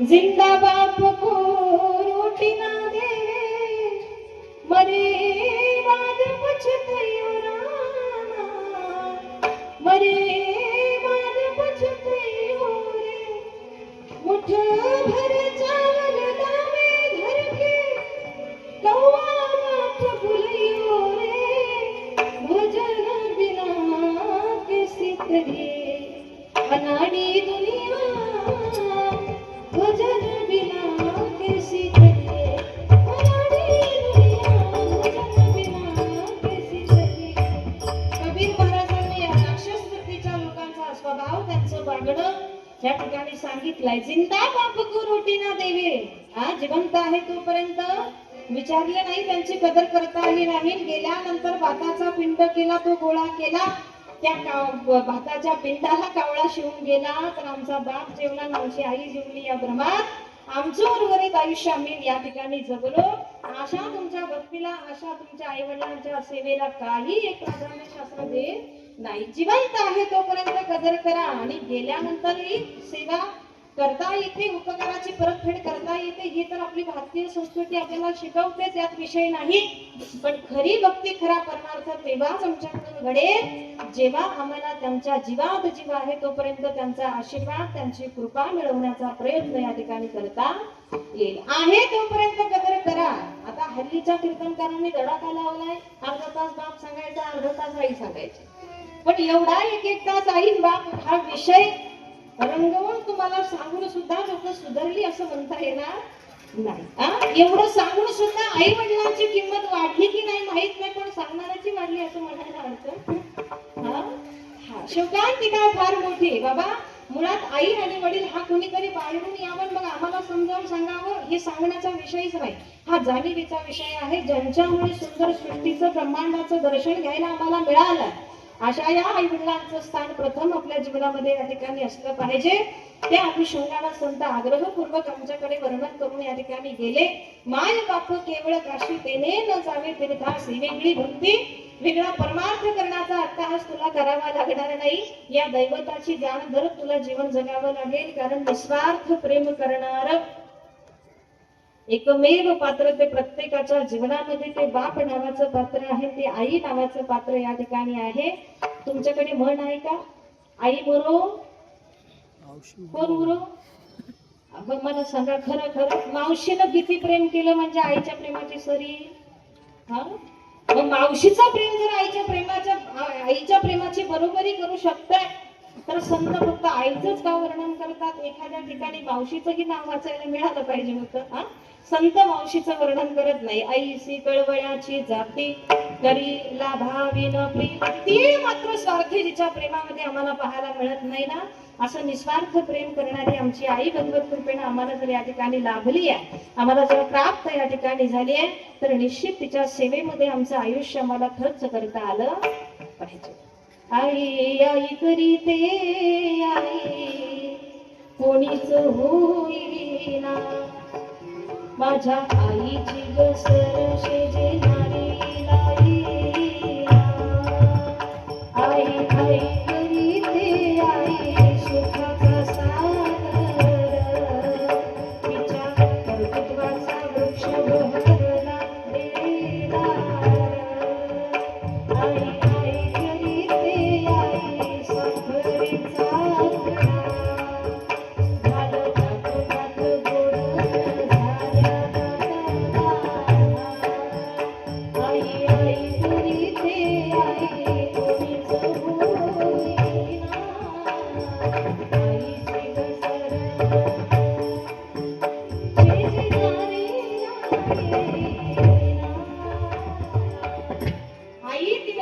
जिंदा बाप को रोटी ना दे. मरे बाद पछतयो राना मरे बाद पछतयो रे मुठ भर चावल दावे घर के कौवा माथ भुलियो रे. भजन बिना किसी सितरे अनाड़ी दुनिया त्यांचं या ठिकाणी सांगितलंय जिंदा बाप को ना देवे. हा जिवंत आहे तोपर्यंत. विचारले नाही त्यांची कदर करता आली नाही. गेल्यानंतर भाताचा पिंड केला तो गोळा केला. त्या भाताच्या पिंडाला कावळा शिवून गेला. तर आमचा बाप जेवला आमची आई जेवली या भ्रमात. आमचं उर्वरित आयुष्य आम्ही या ठिकाणी जगलो. अशा तुमच्या भक्तीला अशा तुमच्या आई वडिलांच्या सेवेला काही एक प्राधान्य शास्त्र देत नाही जिवंत आहे तोपर्यंत कदर करा आणि गेल्यानंतरही सेवा करता येते उपकाराची परतफेड करता येते. ही तर आपली भारतीय संस्कृती आपल्याला शिकवते यात विषय नाही. पण खरी भक्ती खरा परमार्थ तेव्हाच आमच्याकडून घडेल जेव्हा आम्हाला त्यांच्या जीवात जीव आहे तोपर्यंत त्यांचा आशीर्वाद त्यांची कृपा मिळवण्याचा प्रयत्न या ठिकाणी करता येईल. आहे तोपर्यंत कदर करा. आता हल्लीच्या कीर्तनकारांनी धडाका लावलाय? अर्धा तास बाप सांगायचा अर्धा तास आई सांगायची. पण एवढा एक एक तास आई बाप हा विषय रंगवून तुम्हाला सांगून सुद्धा लोक सुधारली असं म्हणता येणार नाही. एवढं सांगून सुद्धा आई वडिलांची किंमत वाढली की नाही माहीत नाही पण सांगणाऱ्याची वाढली असं म्हणायला अर्थ हा? हा. शोकांतिका फार मोठी आहे? बाबा मुळात आई आणि वडील हा कोणीतरी बाहेरून यावं मग आम्हाला समजावून सांगावं हे सांगण्याचा विषयच नाही. हा जाणीवीचा विषय आहे ज्यांच्यामुळे सुंदर सृष्टीचं ब्रह्मांडाचं दर्शन घ्यायला आम्हाला मिळालं. अशा या आई वडिलांचं स्थान प्रथम आपल्या जीवनामध्ये या ठिकाणी असलं पाहिजे. ते आम्ही संत आग्रहपूर्वक आमच्याकडे वर्णन करून या ठिकाणी गेले. माय बाप केवळ काशी तेने न जावे तीर्थास ही वेगळी भक्ती. वेगळा परमार्थ करण्याचा अट्टहास तुला करावा लागणार नाही. या दैवताची जाण धरत तुला जीवन जगावं लागेल. कारण निस्वार्थ प्रेम करणार एकमेव पात्र ते प्रत्येकाच्या जीवनामध्ये ते बाप नावाचं पात्र आहे ते आई नावाचं पात्र या ठिकाणी आहे. तुमच्याकडे म्हण आहे का? आई मरो कोण मरो? मग मला सांगा खरं खरं. मावशीनं किती प्रेम केलं म्हणजे आईच्या प्रेमाची सरी? हा? मग मावशीचं प्रेम जर आईच्या प्रेमाच्या आईच्या प्रेमाची बरोबरी करू शकताय तर संत फक्त आईचंच का वर्णन करतात. एखाद्या ठिकाणी मावशीचंही नाव वाचायला मिळालं पाहिजे होतं हा? संत मावशीचं वर्णन करत नाही. आईसी कळवळ्याची जाती करी लाभावी न ती मात्र स्वार्थी जिच्या प्रेमामध्ये आम्हाला पाहायला मिळत नाही ना? असं निस्वार्थ प्रेम करणारी आमची आई भगवत कृपेनं आम्हाला जर या ठिकाणी लाभली आहे आम्हाला जर प्राप्त या ठिकाणी झाली आहे तर निश्चित तिच्या सेवेमध्ये आमचं आयुष्य आम्हाला खर्च करता आलं पाहिजे. आई आई करीते आई. कोणीच होईना. माझ्या आईची गसर शेजे day.